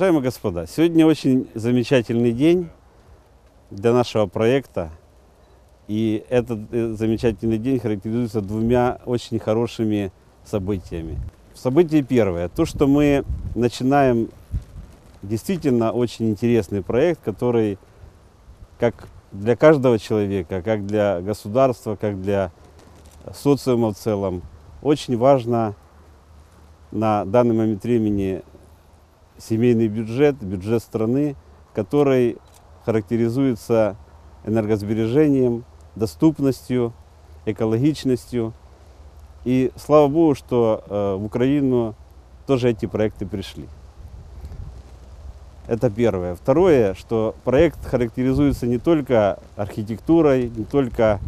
Уважаемые господа, сегодня очень замечательный день для нашего проекта. И этот э, замечательный день характеризуется двумя очень хорошими событиями. Событие первое. То, что мы начинаем действительно очень интересный проект, который как для каждого человека, как для государства, как для социума в целом, очень важно на данный момент времени семейный бюджет, бюджет страны, который характеризуется энергосбережением, доступностью, экологичностью. И слава Богу, что э, в Украину тоже эти проекты пришли. Это первое. Второе, что проект характеризуется не только архитектурой, не только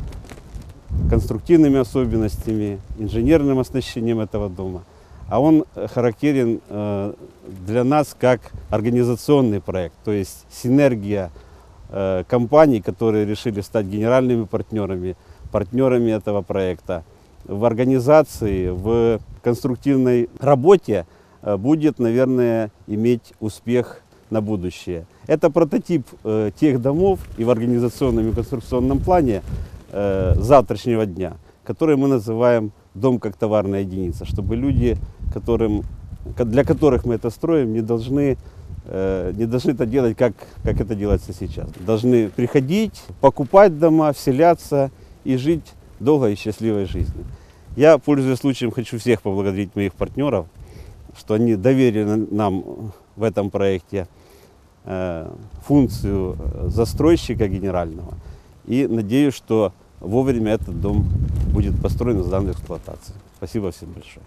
конструктивными особенностями, инженерным оснащением этого дома, а он характерен э, для нас как организационный проект, то есть синергия э, компаний, которые решили стать генеральными партнерами, партнерами этого проекта. В организации, в конструктивной работе э, будет, наверное, иметь успех на будущее. Это прототип э, тех домов и в организационном и конструкционном плане э, завтрашнего дня, который мы называем дом как товарная единица, чтобы люди, которым, для которых мы это строим, не должны, э, не должны это делать, как, как это делается сейчас. Должны приходить, покупать дома, вселяться и жить долгой и счастливой жизнью. Я, пользуясь случаем, хочу всех поблагодарить моих партнеров, что они доверили нам в этом проекте э, функцию застройщика генерального. И надеюсь, что вовремя этот дом будет построен и сдан в эксплуатацию. Спасибо всем большое.